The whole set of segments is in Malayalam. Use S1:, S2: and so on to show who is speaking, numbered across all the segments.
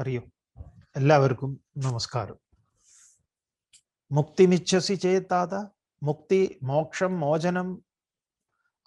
S1: അറിയോ. എല്ലാവർക്കും നമസ്കാരം. മുക്തിമിച്ഛസി ചേത്താത മുക്തി മോക്ഷം മോചനം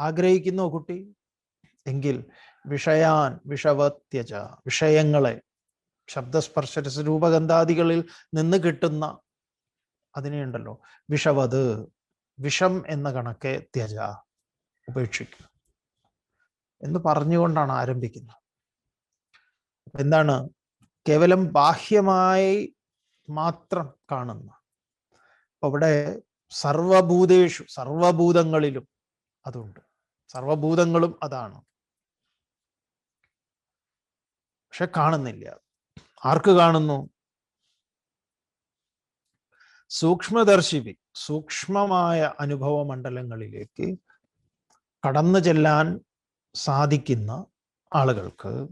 S1: ആഗ്രഹിക്കുന്നു കുട്ടി. എങ്കിൽ വിഷയാൻ വിഷവത്യജ വിഷയങ്ങളെ ശബ്ദസ്പർശ രൂപഗന്ധാദികളിൽ നിന്ന് കിട്ടുന്ന അതിനെയുണ്ടല്ലോ വിഷവത് വിഷം എന്ന കണക്കെ ത്യജ ഉപേക്ഷിക്കുക. എന്ന് പറഞ്ഞുകൊണ്ടാണ് ആരംഭിക്കുന്നത്. എന്താണ് കേവലം ബാഹ്യമായി മാത്രം കാണുന്ന. അവിടെ സർവഭൂതേഷു സർവഭൂതങ്ങളിലും അതുണ്ട്. സർവഭൂതങ്ങളും അതാണ്. പക്ഷെ കാണുന്നില്ല. ആർക്ക് കാണുന്നു? സൂക്ഷ്മദർശിവി സൂക്ഷ്മമായ അനുഭവ മണ്ഡലങ്ങളിലേക്ക് കടന്നു ചെല്ലാൻ സാധിക്കുന്ന ആളുകൾക്ക്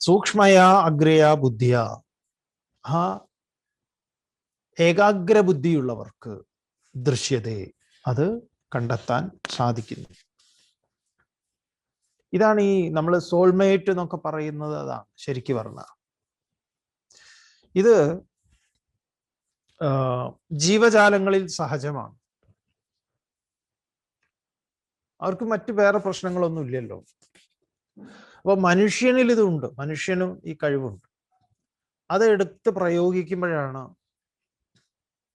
S1: സൂക്ഷ്മയ അഗ്രയാ ബുദ്ധിയ. ആ ഏകാഗ്ര ബുദ്ധിയുള്ളവർക്ക് ദൃശ്യതയെ അത് കണ്ടെത്താൻ സാധിക്കുന്നു. ഇതാണ് ഈ നമ്മൾ സോൾമേറ്റ് എന്നൊക്കെ പറയുന്നത് അതാണ് ശരിക്കു പറഞ്ഞ. ഇത് ജീവജാലങ്ങളിൽ സഹജമാണ്. അവർക്ക് മറ്റു വേറെ പ്രശ്നങ്ങളൊന്നും ഇല്ലല്ലോ. അപ്പൊ മനുഷ്യനിൽ ഇതുണ്ട്. മനുഷ്യനും ഈ കഴിവുണ്ട്. അതെടുത്ത് പ്രയോഗിക്കുമ്പോഴാണ്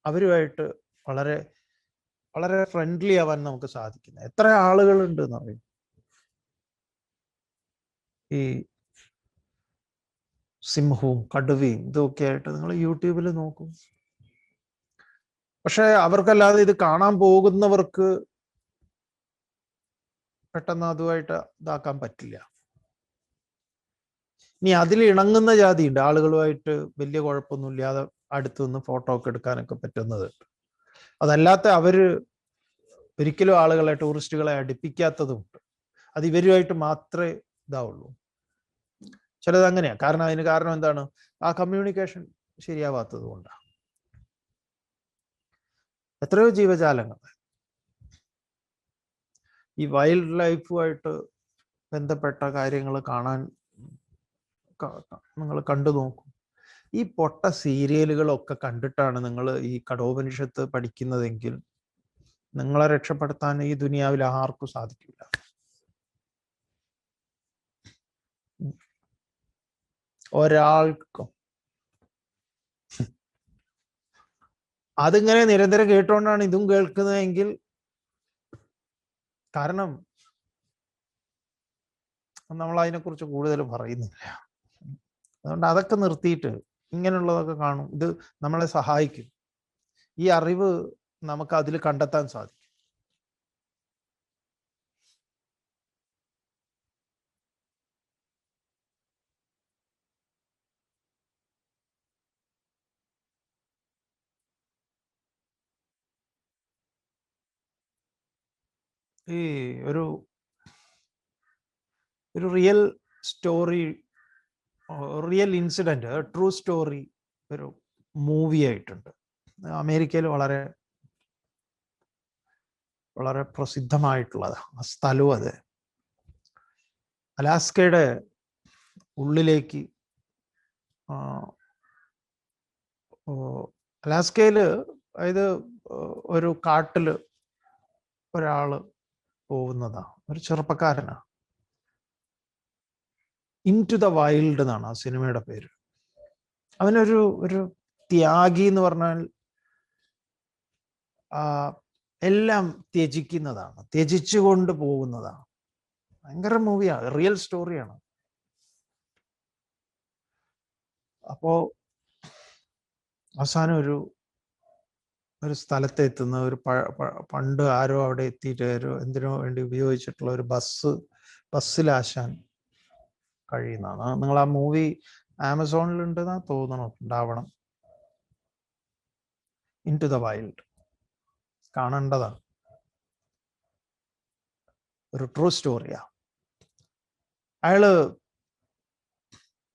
S1: അവരുമായിട്ട് വളരെ വളരെ ഫ്രണ്ട്ലി ആവാൻ നമുക്ക് സാധിക്കുന്നത്. എത്ര ആളുകളുണ്ട് എന്ന് പറയും ഈ സിംഹവും കടുവയും ഇതൊക്കെ ആയിട്ട് നിങ്ങൾ യൂട്യൂബിൽ നോക്കും. പക്ഷെ അവർക്കല്ലാതെ ഇത് കാണാൻ പോകുന്നവർക്ക് പെട്ടെന്ന് അതുമായിട്ട് ഇതാക്കാൻ പറ്റില്ല. ഇനി അതിൽ ഇണങ്ങുന്ന ജാതിയുണ്ട്. ആളുകളുമായിട്ട് വലിയ കുഴപ്പമൊന്നുമില്ലാതെ അടുത്തു നിന്ന് ഫോട്ടോ ഒക്കെ എടുക്കാനൊക്കെ പറ്റുന്നത്. അതല്ലാത്ത അവർ ഒരിക്കലും ആളുകളെ ടൂറിസ്റ്റുകളെ അടുപ്പിക്കാത്തതുമുണ്ട് അത് ഇവരുമായിട്ട് മാത്രമേ ഇതാവുള്ളൂ. ചിലത് അങ്ങനെയാ. കാരണം അതിന് കാരണം എന്താണ്? ആ കമ്മ്യൂണിക്കേഷൻ ശരിയാവാത്തത് കൊണ്ടാണ് എത്രയോ ജീവജാലങ്ങൾ. ഈ വൈൽഡ് ലൈഫുമായിട്ട് ബന്ധപ്പെട്ട കാര്യങ്ങൾ കാണാൻ നിങ്ങൾ കണ്ടു നോക്കും. ഈ പൊട്ട സീരിയലുകളൊക്കെ കണ്ടിട്ടാണ് നിങ്ങൾ ഈ കടോപനിഷത്ത് പഠിക്കുന്നതെങ്കിൽ നിങ്ങളെ രക്ഷപ്പെടുത്താൻ ഈ ദുനിയാവിൽ ആർക്കും സാധിക്കില്ല ഒരാൾക്കും. അതിങ്ങനെ നിരന്തരം കേട്ടുകൊണ്ടാണ് ഇതും കേൾക്കുന്നതെങ്കിൽ കാരണം നമ്മൾ അതിനെക്കുറിച്ച് കൂടുതൽ പറയുന്നില്ല. അതുകൊണ്ട് അതൊക്കെ നിർത്തിയിട്ട് ഇങ്ങനെയുള്ളതൊക്കെ കാണും. ഇത് നമ്മളെ സഹായിക്കും. ഈ അറിവ് നമുക്ക് അതിൽ കണ്ടെത്താൻ സാധിക്കും. ഈ ഒരു ഒരു real story real incident true story ഒരു മൂവി ആയിട്ടുണ്ട്. അമേരിക്കയിൽ വളരെ വളരെ പ്രസിദ്ധമായിട്ടുള്ളത് ആ സ്ഥലവും അത്. അലാസ്കയുടെ ഉള്ളിലേക്ക് അലാസ്കയിൽ അതായത് ഒരു കാട്ടിൽ ഒരാൾ പോകുന്നതാണ് ഒരു ചെറുപ്പക്കാരനാണ് ഇൻ ടു ദ വൈൽഡ് എന്നാണ് ആ സിനിമയുടെ പേര്. അവനൊരു ഒരു ത്യാഗി എന്ന് പറഞ്ഞാൽ എല്ലാം ത്യജിക്കുന്നതാണ് ത്യജിച്ചുകൊണ്ട് പോകുന്നതാണ്. ഭയങ്കര മൂവിയാണ് റിയൽ സ്റ്റോറിയാണ് അപ്പോ അവസാനം ഒരു ഒരു സ്ഥലത്ത് എത്തുന്ന ഒരു പണ്ട് ആരോ അവിടെ എത്തിയിട്ട് എന്തിനോ വേണ്ടി ഉപയോഗിച്ചിട്ടുള്ള ഒരു ബസ് ബസ്സിലാശാൻ കഴിയുന്നതാണ്. നിങ്ങൾ ആ മൂവി ആമസോണിൽ ഉണ്ടെന്നാ തോന്നണം. ഉണ്ടാവണം. ഇൻ ടു ദ വൈൽഡ് കാണേണ്ടതാണ്. ഒരു ട്രൂ സ്റ്റോറിയാ അയാൾ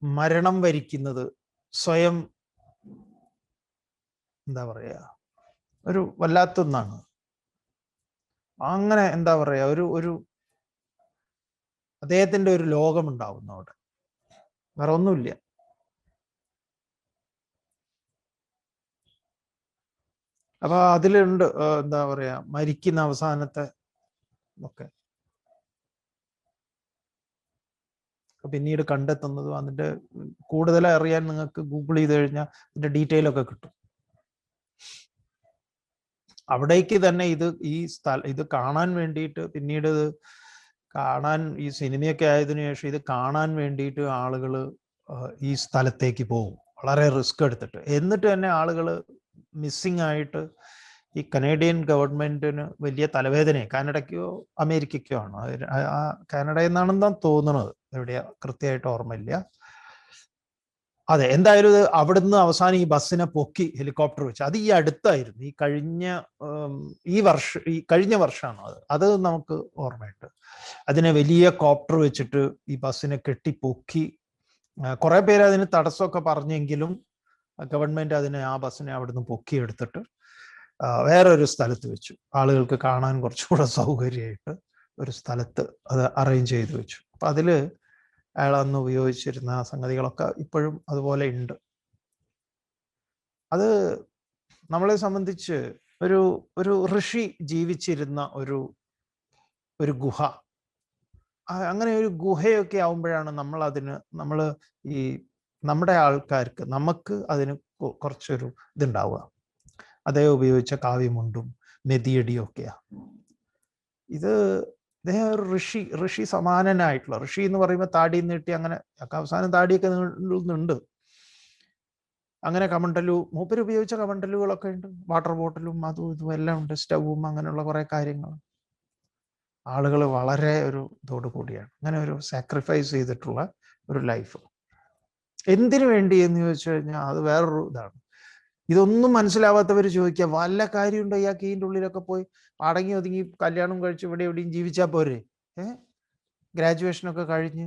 S1: മരണം വരിക്കുന്നത് സ്വയം എന്താ പറയാ ഒരു വല്ലാത്തൊന്നാണ്. അങ്ങനെ എന്താ പറയാ ഒരു ഒരു അദ്ദേഹത്തിന്റെ ഒരു ലോകമുണ്ടാവുന്നു അവിടെ. വേറെ ഒന്നുമില്ല. അപ്പൊ അതിലുണ്ട് എന്താ പറയാ മരിക്കുന്ന അവസാനത്തെ ഒക്കെ. പിന്നീട് കണ്ടെത്തുന്നതും അതിന്റെ കൂടുതൽ അറിയാൻ നിങ്ങൾക്ക് ഗൂഗിൾ ചെയ്ത് കഴിഞ്ഞാൽ അതിന്റെ ഡീറ്റെയിൽ ഒക്കെ കിട്ടും. അവിടേക്ക് തന്നെ ഇത് ഈ സ്ഥല ഇത് കാണാൻ വേണ്ടിയിട്ട് പിന്നീട് കാണാൻ ഈ സിനിമയൊക്കെ ആയതിനു ശേഷം ഇത് കാണാൻ വേണ്ടിയിട്ട് ആളുകൾ ഈ സ്ഥലത്തേക്ക് പോകും. വളരെ റിസ്ക് എടുത്തിട്ട്. എന്നിട്ട് തന്നെ ആളുകൾ മിസ്സിംഗ് ആയിട്ട് ഈ കനേഡിയൻ ഗവൺമെന്റിന് വലിയ തലവേദന കാനഡയ്ക്കോ അമേരിക്കയ്ക്കോ ആണ്? കാനഡയിൽ നിന്നാണെന്നാണ് തോന്നുന്നത് എവിടെയാ? കൃത്യമായിട്ട് ഓർമ്മയില്ല. അതെ എന്തായാലും ഇത് അവിടുന്ന് അവസാനം ഈ ബസ്സിനെ പൊക്കി ഹെലികോപ്റ്റർ വെച്ച്. അത് ഈ അടുത്തായിരുന്നു. ഈ കഴിഞ്ഞ ഈ വർഷം ഈ കഴിഞ്ഞ വർഷമാണ് അത്. അത് നമുക്ക് ഓർമ്മയുണ്ട്. അതിനെ വലിയ കോപ്റ്റർ വെച്ചിട്ട് ഈ ബസ്സിനെ കെട്ടി പൊക്കി കുറെ പേര് അതിന് തടസ്സമൊക്കെ പറഞ്ഞെങ്കിലും ഗവൺമെന്റ് അതിനെ ആ ബസ്സിനെ അവിടുന്ന് പൊക്കി എടുത്തിട്ട് വേറൊരു സ്ഥലത്ത് വെച്ചു. ആളുകൾക്ക് കാണാൻ കുറച്ചുകൂടെ സൗകര്യമായിട്ട് ഒരു സ്ഥലത്ത് അത് അറേഞ്ച് ചെയ്ത് വെച്ചു. അപ്പൊ അതിൽ അയാൾ അന്ന് ഉപയോഗിച്ചിരുന്ന സംഗതികളൊക്കെ ഇപ്പോഴും അതുപോലെ ഉണ്ട്. അത് നമ്മളെ സംബന്ധിച്ച് ഒരു ഒരു ഋഷി ജീവിച്ചിരുന്ന ഒരു ഒരു ഗുഹ. അങ്ങനെ ഒരു ഗുഹയൊക്കെ ആവുമ്പോഴാണ് നമ്മൾ അതിന് നമ്മൾ ഈ നമ്മുടെ ആൾക്കാർക്ക് നമുക്ക് അതിന് കുറച്ചൊരു ഇതുണ്ടാവുക. അതേ ഉപയോഗിച്ച കാവ്യമുണ്ടും മെതിയടിയും ഒക്കെയാ ഇത് ഇദ്ദേഹം ഒരു ഋഷി ഋഷി സമാനനായിട്ടുള്ള ഋഷി എന്ന് പറയുമ്പോൾ താടി നീട്ടി അങ്ങനെ അവസാനം താടിയൊക്കെ നീളുന്നുണ്ട് അങ്ങനെ കമണ്ടലു മൂപ്പർ ഉപയോഗിച്ച കമണ്ടലുകളൊക്കെ ഉണ്ട്. വാട്ടർ ബോട്ടിലും അതും ഇതും എല്ലാം ഉണ്ട്. സ്റ്റവും അങ്ങനെയുള്ള കുറെ കാര്യങ്ങൾ. ആളുകൾ വളരെ ഒരു ഇതോട് കൂടിയാണ്. അങ്ങനെ ഒരു സാക്രിഫൈസ് ചെയ്തിട്ടുള്ള ഒരു ലൈഫ് എന്തിനു വേണ്ടി എന്ന് ചോദിച്ചു കഴിഞ്ഞാൽ അത് വേറൊരു ഇതാണ്. ഇതൊന്നും മനസ്സിലാവാത്തവർ ചോദിക്കുക വല്ല കാര്യമുണ്ടോ ഇയാൾക്ക് ഇതിന്റെ ഉള്ളിലൊക്കെ പോയി? അടങ്ങി ഒതുങ്ങി കല്യാണം കഴിച്ച് ഇവിടെ എവിടെയും ജീവിച്ചാൽ പോരെ? ഏ? ഗ്രാജുവേഷനൊക്കെ കഴിഞ്ഞ്?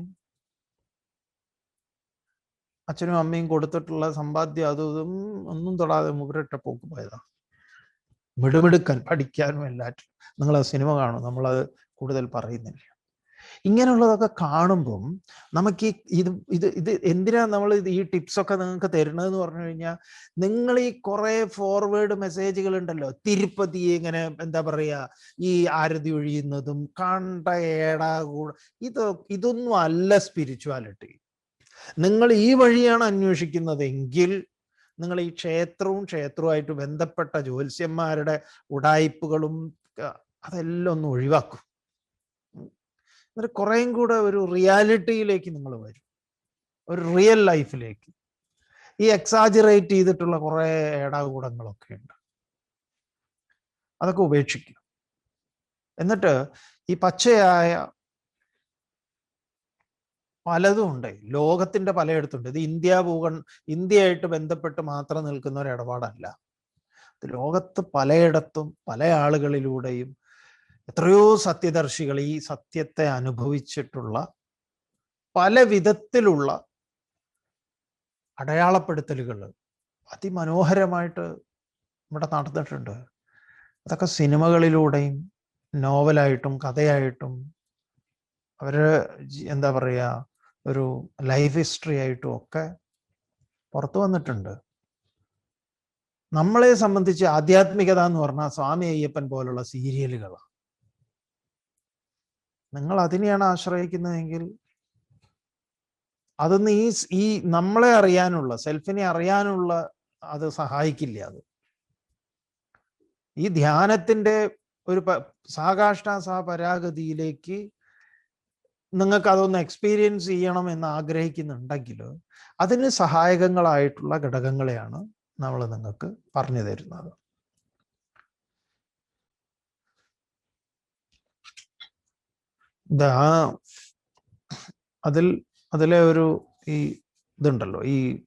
S1: അച്ഛനും അമ്മയും കൊടുത്തിട്ടുള്ള സമ്പാദ്യം അതും ഇതും ഒന്നും തൊടാതെ മുവരട്ട പോക്ക് പോയതാ. മിടുമിടുക്കൻ പഠിക്കാനും എല്ലാറ്റും നിങ്ങൾ ആ സിനിമ കാണും നമ്മളത് കൂടുതൽ പറയുന്നില്ല. ഇങ്ങനെയുള്ളതൊക്കെ കാണുമ്പം നമുക്ക് ഈ ഇത് ഇത് ഇത് എന്തിനാ നമ്മൾ ഈ ടിപ്സൊക്കെ നിങ്ങൾക്ക് തരുന്നതെന്ന് പറഞ്ഞു കഴിഞ്ഞാൽ നിങ്ങൾ ഈ കുറെ ഫോർവേഡ് മെസ്സേജുകൾ ഉണ്ടല്ലോ തിരുപ്പതി ഇങ്ങനെ എന്താ പറയുക ഈ ആരതി ഒഴിയുന്നതും കണ്ട ഏടാ കൂട ഇത് ഇതൊന്നും അല്ല സ്പിരിച്വാലിറ്റി നിങ്ങൾ ഈ വഴിയാണ് അന്വേഷിക്കുന്നതെങ്കിൽ നിങ്ങൾ ഈ ക്ഷേത്രവും ക്ഷേത്രവുമായിട്ട് ബന്ധപ്പെട്ട ജ്യോത്സ്യന്മാരുടെ ഉടായ്പകളും അതെല്ലാം ഒന്ന് ഒഴിവാക്കും. എന്നിട്ട് കുറേയും കൂടെ ഒരു റിയാലിറ്റിയിലേക്ക് നിങ്ങൾ വരും. ഒരു റിയൽ ലൈഫിലേക്ക്. ഈ എക്സാജറേറ്റ് ചെയ്തിട്ടുള്ള കുറെ ഏടാകൂടങ്ങളൊക്കെ ഉണ്ട്. അതൊക്കെ ഉപേക്ഷിക്കുക എന്നിട്ട് ഈ പച്ചയായ പലതും ഉണ്ട്. ലോകത്തിന്റെ പലയിടത്തുണ്ട്. ഇത് ഇന്ത്യ ഭൂഗൺ ഇന്ത്യയായിട്ട് ബന്ധപ്പെട്ട് മാത്രം നിൽക്കുന്ന ഒരു ഇടപാടല്ല. ലോകത്ത് പലയിടത്തും പല ആളുകളിലൂടെയും എത്രയോ സത്യദർശികൾ ഈ സത്യത്തെ അനുഭവിച്ചിട്ടുള്ള പല വിധത്തിലുള്ള അടയാളപ്പെടുത്തലുകൾ അതിമനോഹരമായിട്ട് ഇവിടെ നടന്നിട്ടുണ്ട്. അതൊക്കെ സിനിമകളിലൂടെയും നോവലായിട്ടും കഥയായിട്ടും അവർ എന്താ പറയുക ഒരു ലൈഫ് ഹിസ്റ്ററി ആയിട്ടും ഒക്കെ പുറത്തു വന്നിട്ടുണ്ട്. നമ്മളെ സംബന്ധിച്ച് ആധ്യാത്മികത എന്ന് പറഞ്ഞാൽ സ്വാമി അയ്യപ്പൻ പോലുള്ള സീരിയലുകളാണ്. നിങ്ങൾ അതിനെയാണ് ആശ്രയിക്കുന്നതെങ്കിൽ അതൊന്ന് ഈ ഈ നമ്മളെ അറിയാനുള്ള സെൽഫിനെ അറിയാനുള്ള അത് സഹായിക്കില്ല അത്. ഈ ധ്യാനത്തിന്റെ ഒരു സാകാഷ്ട സാകാഷ്ടാ സാ പരാഗതിയിലേക്ക് നിങ്ങൾക്ക് അതൊന്ന് എക്സ്പീരിയൻസ് ചെയ്യണം എന്ന് ആഗ്രഹിക്കുന്നുണ്ടെങ്കിൽ അതിന് സഹായകങ്ങളായിട്ടുള്ള ഘടകങ്ങളെയാണ് നമ്മൾ നിങ്ങൾക്ക് പറഞ്ഞു തരുന്നത് ഇതാ അതിൽ അതിലെ ഒരു ഈ ഇതുണ്ടല്ലോ ഈ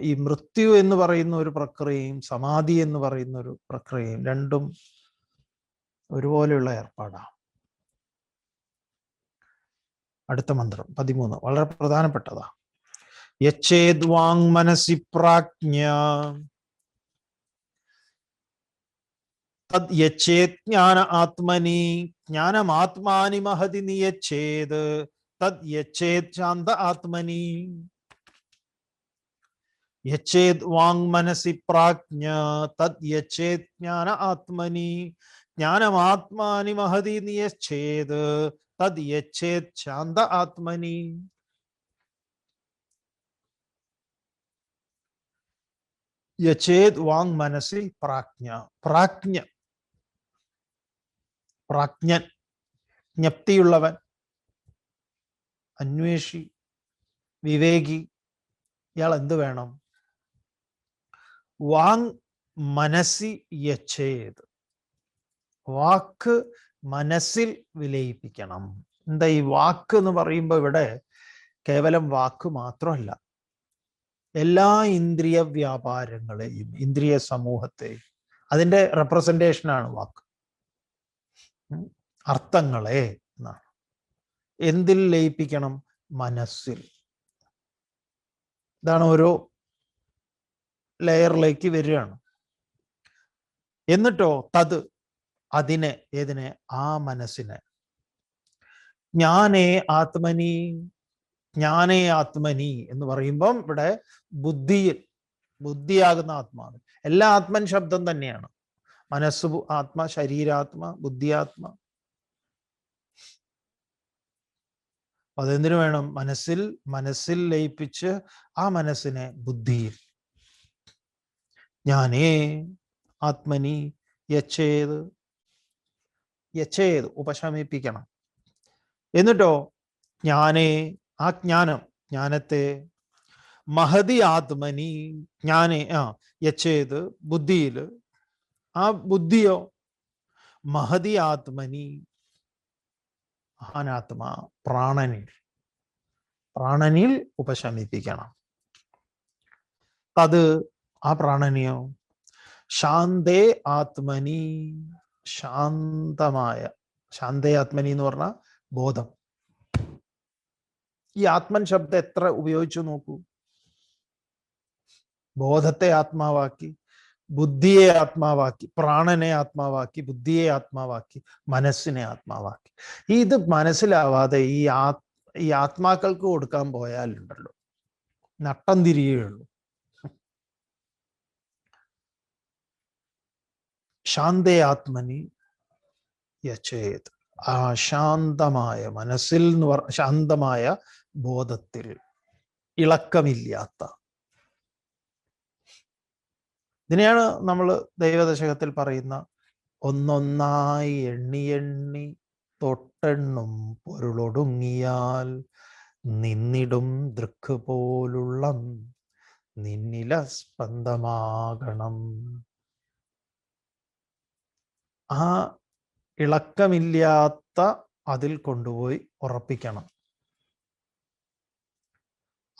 S1: ഈ മൃത്യു എന്ന് പറയുന്ന ഒരു പ്രക്രിയയും സമാധി എന്ന് പറയുന്ന ഒരു പ്രക്രിയയും രണ്ടും ഒരുപോലെയുള്ള ഏർപ്പാടാണ് അടുത്ത മന്ത്രം പതിമൂന്ന് വളരെ പ്രധാനപ്പെട്ടതാ. യച്ചേദ് വാങ് മനസി പ്രാജ്ഞ. തദ് യച്ചേത് ജ്ഞാന ആത്മനി ജ്ഞാനമാത്മാനി മഹതി നിയച്ചേത് തദ് യച്ചേത് ശാന്ത ആത്മനി യച്ചേത് വാങ് മനസി പ്രാജ്ഞ തദ് യച്ചേത് ജ്ഞാന ആത്മനി ജ്ഞാനമാത്മാനി മഹതി നിയച്ഛേത് തദ് യച്ഛേത് ശാന്ത ആത്മനി യച്ചേത് വാങ് മനസ്സിൽ പ്രാജ്ഞ പ്രാജ്ഞ പ്രാജ്ഞൻ ജ്ഞപ്തിയുള്ളവൻ അന്വേഷി വിവേകി ഇയാൾ എന്ത് വേണം? വാങ് മനസ്സി യച്ചേത്. വാക്ക് മനസ്സിൽ വിലയിപ്പിക്കണം. എന്താ ഈ വാക്ക് എന്ന് പറയുമ്പോൾ ഇവിടെ കേവലം വാക്ക് മാത്രമല്ല. എല്ലാ ഇന്ദ്രിയ വ്യാപാരങ്ങളെയും ഇന്ദ്രിയ സമൂഹത്തെയും അതിന്റെ റെപ്രസെന്റേഷനാണ് വാക്ക്. അർത്ഥങ്ങളെ എന്നാണ്. എന്തിൽ ലയിപ്പിക്കണം? മനസ്സിൽ. ഇതാണ് ഓരോ ലെയറിലേക്ക് വരികയാണ്. എന്നിട്ടോ തത് അതിനെ ഏതിനെ? ആ മനസ്സിനെ. ജ്ഞാനേ ആത്മനി ജ്ഞാനേ ആത്മനി എന്ന് പറയുമ്പം ഇവിടെ ബുദ്ധിയിൽ ബുദ്ധിയാകുന്ന ആത്മാവ്. എല്ലാ ആത്മൻ ശബ്ദം തന്നെയാണ്. മനസ്സ് ആത്മ ശരീരാത്മ ബുദ്ധിയാത്മ അതെന്തിനു വേണം? മനസ്സിൽ മനസ്സിൽ ലയിപ്പിച്ച് ആ മനസ്സിനെ ബുദ്ധിയിൽ ഞാനേ ആത്മനി യച്ചേത്. യച്ചേത് ഉപശമിപ്പിക്കണം. എന്നിട്ടോ ജ്ഞാനേ ആ ജ്ഞാനം ജ്ഞാനത്തെ മഹതി ആത്മനി ജ്ഞാനേ ആ യച്ചേത് ബുദ്ധിയിൽ ആ ബുദ്ധിയോ മഹതി ആത്മനി മഹാനാത്മാ പ്രാണനിൽ. പ്രാണനിൽ ഉപശമിപ്പിക്കണം. അത് ആ പ്രാണനിയോ? ശാന്തേ ആത്മനി ശാന്തമായ ശാന്തേ ആത്മനി എന്ന് പറഞ്ഞ ബോധം. ഈ ആത്മൻ ശബ്ദം എത്ര ഉപയോഗിച്ചു നോക്കൂ? ബോധത്തെ ആത്മാവാക്കി ബുദ്ധിയെ ആത്മാവാക്കി പ്രാണനെ ആത്മാവാക്കി ബുദ്ധിയെ ആത്മാവാക്കി മനസ്സിനെ ആത്മാവാക്കി. ഇത് മനസ്സിലാവാതെ ഈ ആ ഈ ആത്മാക്കൾക്ക് കൊടുക്കാൻ പോയാലുണ്ടല്ലോ. നട്ടം തിരിയുള്ളൂ ശാന്തേ ആത്മനി യച്ചേത്. ആ ശാന്തമായ മനസ്സിൽ എന്ന് പറ ശാന്തമായ ബോധത്തിൽ ഇളക്കമില്ലാത്ത ഇതിനെയാണ് നമ്മൾ ദൈവദശകത്തിൽ പറയുന്ന ഒന്നൊന്നായി എണ്ണി എണ്ണി തൊട്ടെണ്ണും പൊരുളൊടുങ്ങിയാൽ നിന്നിടും ദൃക്ക് പോലുള്ള നിന്നില സ്പന്ദമാകണം ആ ഇളക്കമില്ലാത്ത അതിൽ കൊണ്ടുപോയി ഉറപ്പിക്കണം.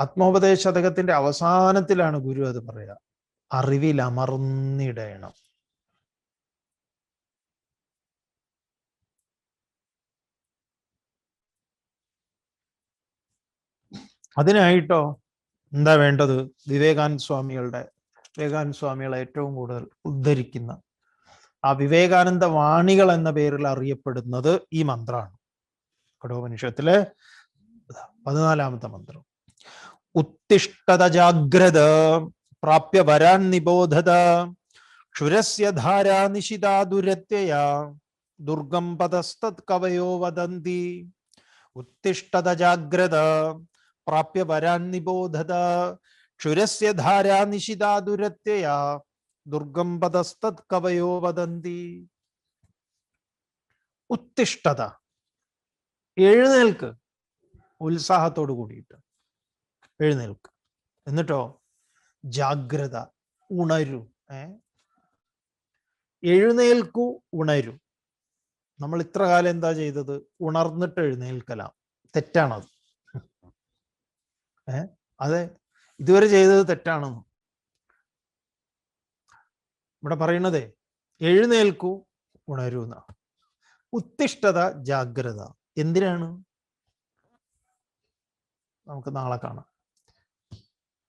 S1: ആത്മോപദേശതകത്തിന്റെ അവസാനത്തിലാണ് ഗുരു അത് പറയുക. അറിവിൽ അമർന്നിടയണം അതിനായിട്ടോ എന്താ വേണ്ടത്? വിവേകാനന്ദ സ്വാമികളുടെ വിവേകാനന്ദ സ്വാമികളെ ഏറ്റവും കൂടുതൽ ഉദ്ധരിക്കുന്ന ആ വിവേകാനന്ദ വാണികൾ എന്ന പേരിൽ അറിയപ്പെടുന്നത് ഈ മന്ത്രമാണ് കടോപനിഷത്തിലെ പതിനാലാമത്തെ മന്ത്രം. ഉത്തിഷ്ഠത ജാഗ്രത. പ്രാപ്യ വരാൻ നിബോധത ക്ഷുരസ്യ ധാരാ നിശിതാ ദുരത്യയാ ദുർഗം പദസ്തത് കവയോ വദന്തി ഉത്തിഷ്ടത ജാഗ്രത പ്രാപ്യ വരാൻ നിബോധത ക്ഷുരസ്യ ധാരാ നിശിതാ ദുരത്യയാ ദുർഗം പദസ്തത് കവയോ വദന്തി. ഉത്തിഷ്ഠത. എഴുന്നേൽക്ക്. ഉത്സാഹത്തോട് കൂടിയിട്ട്. എഴുന്നേൽക്ക്. എന്നിട്ടോ? ജാഗ്രത ഉണരൂ എഴുന്നേൽക്കൂ ഉണരൂ. നമ്മൾ ഇത്ര കാലം എന്താ ചെയ്തത്? ഉണർന്നിട്ട് എഴുന്നേൽക്കലാം. തെറ്റാണത്. ഏ? അതെ ഇതുവരെ ചെയ്തത് തെറ്റാണെന്ന് ഇവിടെ പറയണതേ എഴുന്നേൽക്കൂ ഉണരു എന്നാണ് ഉത്തിഷ്ഠത ജാഗ്രത. എന്തിനാണ്? നമുക്ക് നാളെ കാണാം.